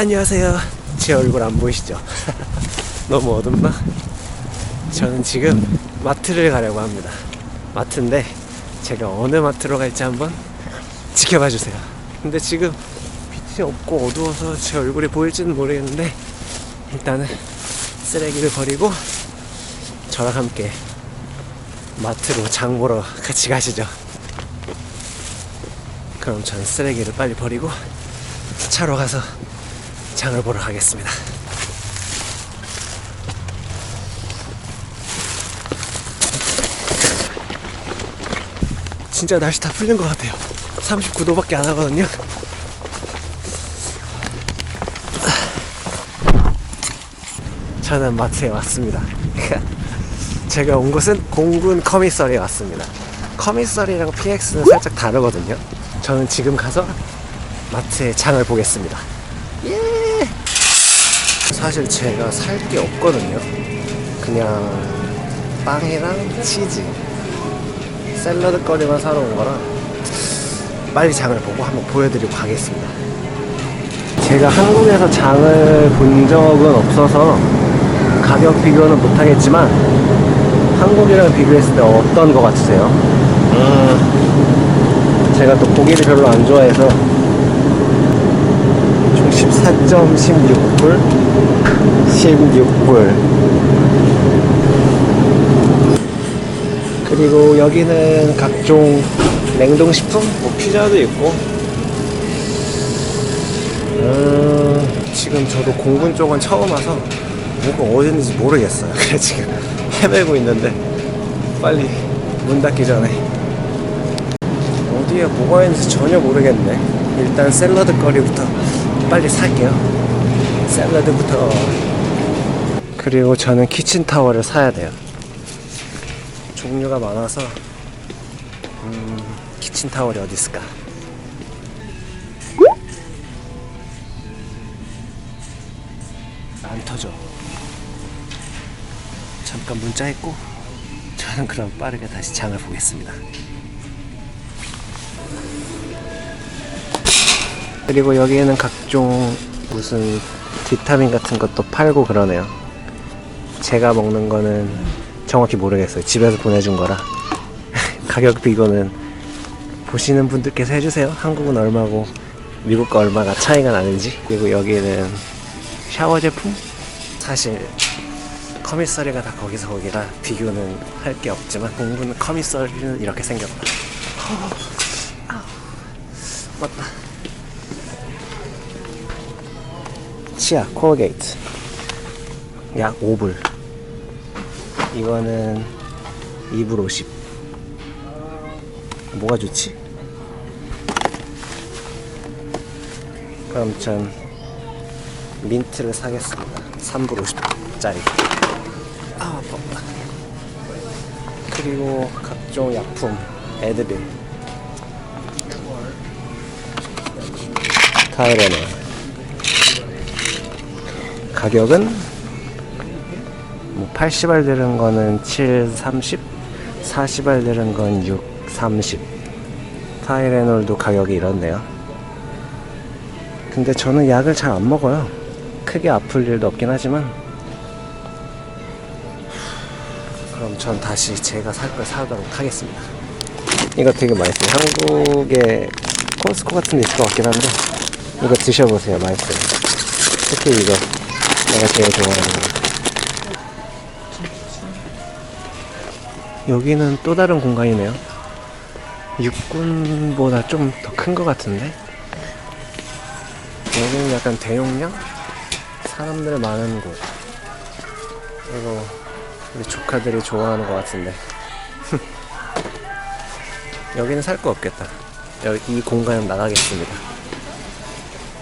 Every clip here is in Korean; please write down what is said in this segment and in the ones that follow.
안녕하세요. 제 얼굴 안 보이시죠? 너무 어둡나? 저는 지금 마트를 가려고 합니다. 마트인데 제가 어느 마트로 갈지 한번 지켜봐 주세요. 근데 지금 빛이 없고 어두워서 제 얼굴이 보일지는 모르겠는데 일단은 쓰레기를 버리고 저랑 함께 마트로 장 보러 같이 가시죠. 그럼 전 쓰레기를 빨리 버리고 차로 가서 장을 보러 가겠습니다. 진짜 날씨 다 풀린 것 같아요. 39도밖에 안 하거든요. 저는 마트에 왔습니다. 제가 온 곳은 공군 커미서리에 왔습니다. 커미서리랑 PX는 살짝 다르거든요. 저는 지금 가서 마트에 장을 보겠습니다. 예! 사실 제가 살 게 없거든요. 그냥 빵이랑 치즈, 샐러드 거리만 사러 온 거라 빨리 장을 보고 한번 보여드리고 가겠습니다. 제가 한국에서 장을 본 적은 없어서 가격 비교는 못하겠지만 한국이랑 비교했을 때 어떤 거 같으세요? 음, 제가 또 고기를 별로 안 좋아해서 총 14.16불 16불 그리고 여기는 각종 냉동식품 뭐 피자도 있고. 음, 지금 저도 공군 쪽은 처음 와서 뭐가 어딘지 모르겠어요. 그래 지금 헤매고 있는데 빨리 문 닫기 전에. 어디에 뭐가 있는지 전혀 모르겠네. 일단 샐러드 거리부터 빨리 살게요. 샐러드부터. 그리고 저는 키친타워를 사야 돼요. 종류가 많아서, 음, 키친타월이 어디 있을까? 안 터져. 잠깐 문자 했고, 저는 그럼 빠르게 다시 장을 보겠습니다. 그리고 여기에는 각종 무슨 비타민 같은 것도 팔고 그러네요. 제가 먹는 거는 정확히 모르겠어요. 집에서 보내준 거라. 가격 비교는 보시는 분들께서 해주세요. 한국은 얼마고 미국과 얼마가 차이가 나는지. 그리고 여기는 샤워 제품? 사실 커미서리가 다 거기서 거기라 비교는 할 게 없지만 공군 커미서리는 이렇게 생겼다. 맞다. 치아 콜게이트. 약 5불. 이거는 2불 50 뭐가 좋지? 그럼 전 민트를 사겠습니다. 3불 50짜리. 아 아파 그리고 각종 약품 애드빌. 타이레놀 가격은 뭐 80알 들은 거는 7, 30, 40알 들은 건 6, 30. 타이레놀도 가격이 이렇네요. 근데 저는 약을 잘 안 먹어요. 크게 아플 일도 없긴 하지만 그럼 전 다시 제가 살 걸 사도록 하겠습니다. 이거 되게 맛있어요. 한국에 콘스코 같은 데 있을 것 같긴 한데 이거 드셔보세요. 맛있어요. 특히 이거 내가 제일 좋아하는 거. 여기는 또 다른 공간이네요. 육군보다 좀 더 큰 것 같은데? 여기는 약간 대용량? 사람들 많은 곳. 이거 우리 조카들이 좋아하는 것 같은데. 여기는 살 거 없겠다. 여기 이 공간은 나가겠습니다.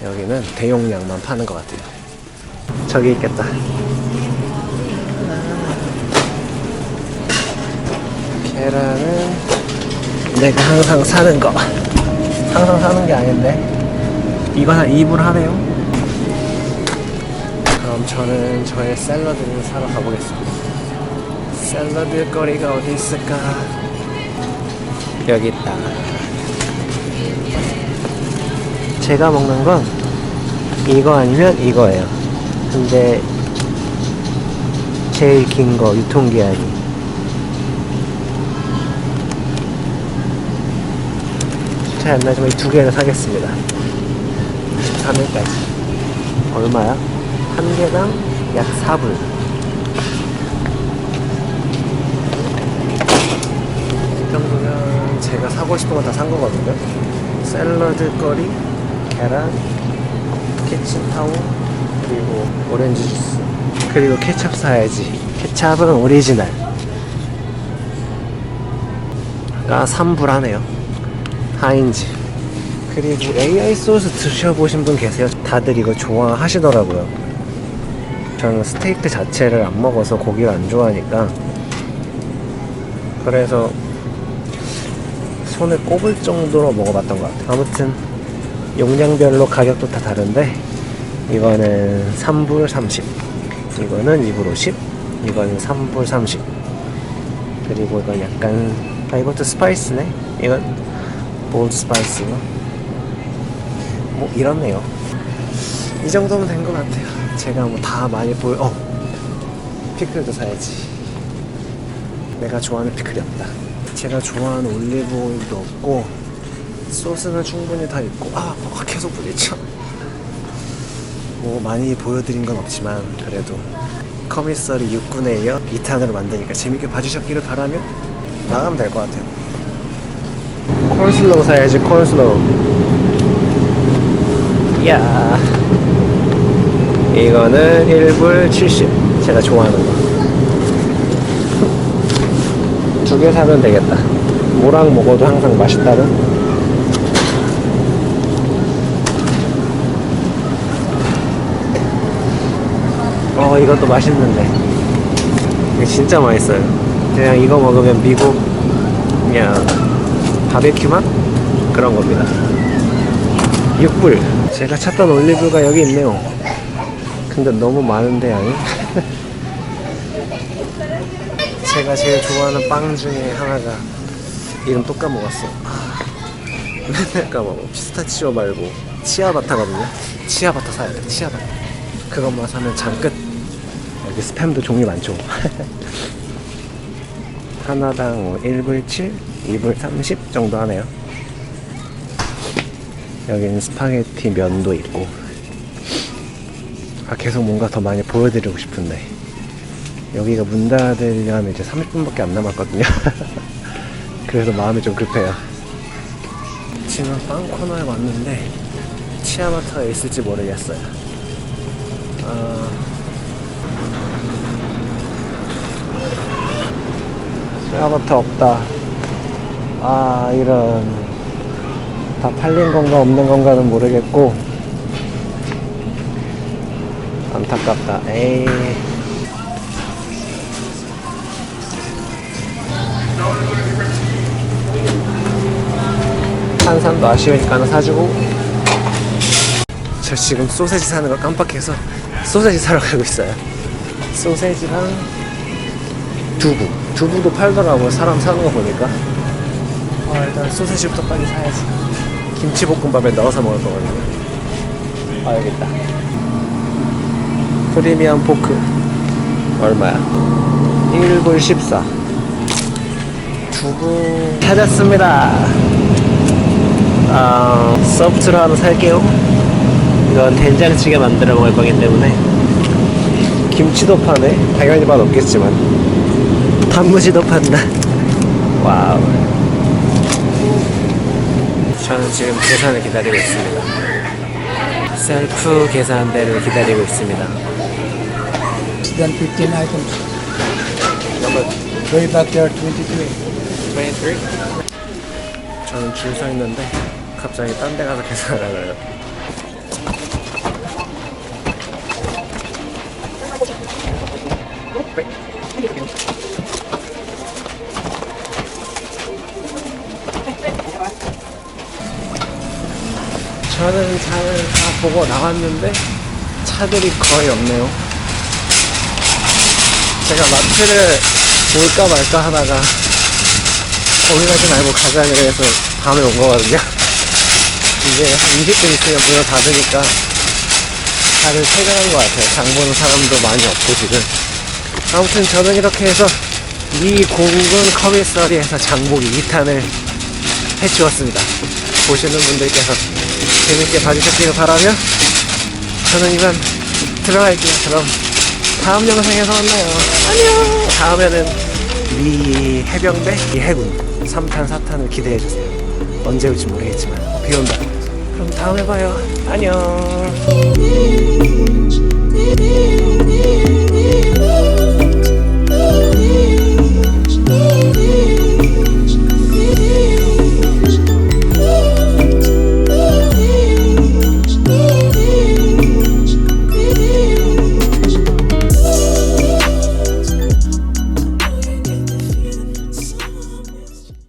여기는 대용량만 파는 것 같아요. 저기 있겠다. 계란은 내가 항상 사는 거. 항상 사는 게 아닌데. 이거 한 2불 하네요. 그럼 저는 저의 샐러드를 사러 가보겠습니다. 샐러드 거리가 어디 있을까? 여기 있다. 제가 먹는 건 이거 아니면 이거예요. 근데 제일 긴 거 유통기한이 잘 안 나지만 이 두 개를 사겠습니다. 23일까지 얼마야? 한 개당 약 4불. 이 정도면 제가 사고 싶은 거 다 산 거거든요. 샐러드 거리, 계란, 키친타올, 그리고 오렌지 주스. 그리고 케찹 사야지. 케찹은 오리지널. 가 3불 하네요. 하인즈. 그리고 AI 소스 드셔보신 분 계세요? 다들 이거 좋아하시더라고요. 저는 스테이크 자체를 안 먹어서 고기를 안 좋아하니까. 그래서 손에 꼽을 정도로 먹어봤던 것 같아요. 아무튼 용량별로 가격도 다 다른데 이거는 3불 30 이거는 2불 50 이거는 3불 30 그리고 이건 약간 아 이것도 스파이스네? 이건 볼드 스파이스고 뭐 이렇네요. 이 정도면 된 것 같아요. 제가 뭐 다 많이 보여 어 피클도 사야지. 내가 좋아하는 피클이 없다. 제가 좋아하는 올리브 오일도 없고 소스는 충분히 다 있고 아 뭐가 계속 부딪혀 뭐 많이 보여드린 건 없지만 그래도 커미서리 육군에 이어 2탄으로 만드니까 재밌게 봐주셨기를 바라며 나가면 될 것 같아요. 콜슬로우 사야지 콜슬로우 이야. 이거는 1불 70 제가 좋아하는 거. 두 개 사면 되겠다. 뭐랑 먹어도 항상 맛있다는 어 이것도 맛있는데. 진짜 맛있어요. 그냥 이거 먹으면 미국 그냥 바베큐 맛? 그런 겁니다. 6불. 제가 찾던 올리브가 여기 있네요. 근데 너무 많은데 양이? 제가 제일 좋아하는 빵 중에 하나가 이름 또 까먹었어 아, 맨날 까먹어. 피스타치오 말고 치아바타거든요. 치아바타 사야 돼 치아바타. 그것만 사면 여기 스팸도 종류 많죠. 하나당 뭐 1불 7, 2불 30 정도 하네요. 여기는 스파게티 면도 있고. 아 계속 뭔가 더 많이 보여드리고 싶은데. 여기가 문 닫으려면 이제 30분밖에 안 남았거든요. 그래서 마음이 좀 급해요. 지금 빵 코너에 왔는데 치아바타가 있을지 모르겠어요. 아... 치아바타 없다. 아 이런. 다 팔린 건가 없는 건가는 모르겠고. 안타깝다. 에이. 탄산도 아쉬우니까 하나 사주고. 저 지금 소세지 사는 거 깜빡해서 소세지 사러 가고 있어요. 소세지랑 두부 두부도 팔더라고요. 사람 사는 거 보니까. 아 일단 소세지부터 빨리 사야지. 김치볶음밥에 넣어서 먹을 거거든요. 아 여기 있다. 프리미엄 포크. 얼마야? 1불 14 두부 찾았습니다. 아, 서브트로 하나 살게요. 이건 된장찌개 만들어 먹을 거기 때문에. 김치도 파네. 당연히 맛 없겠지만 단무지도 판다 와우 저는 지금 계산을 기다리고 있습니다 셀프 계산대를 기다리고 있습니다 Then 15 items. Way back there, 23. 23? 저는 줄 서 있는데 갑자기 딴 데 가서 계산을 하려요 저는 차를 다 보고 나왔는데 차들이 거의 없네요 제가 마트를 볼까 말까 하다가 가지 말고 가자 그래서 밤에 온 거거든요. 이제 한 20분 있으면 문을 닫으니까 다들 퇴근한 것 같아요. 장 보는 사람도 많이 없고 지금. 아무튼 저는 이렇게 해서 미 공군 커미서리에서 장보기 2탄을 해치웠습니다. 보시는 분들께서 재밌게 봐주셨기를 바라며 저는 이만 들어갈게요. 그럼 다음 영상에서 만나요. 안녕. 다음에는 미 해병대 미 해군 3탄 4탄을 기대해 주세요. 언제 올지 모르겠지만 비 온다. 그럼 다음에 봐요. 안녕.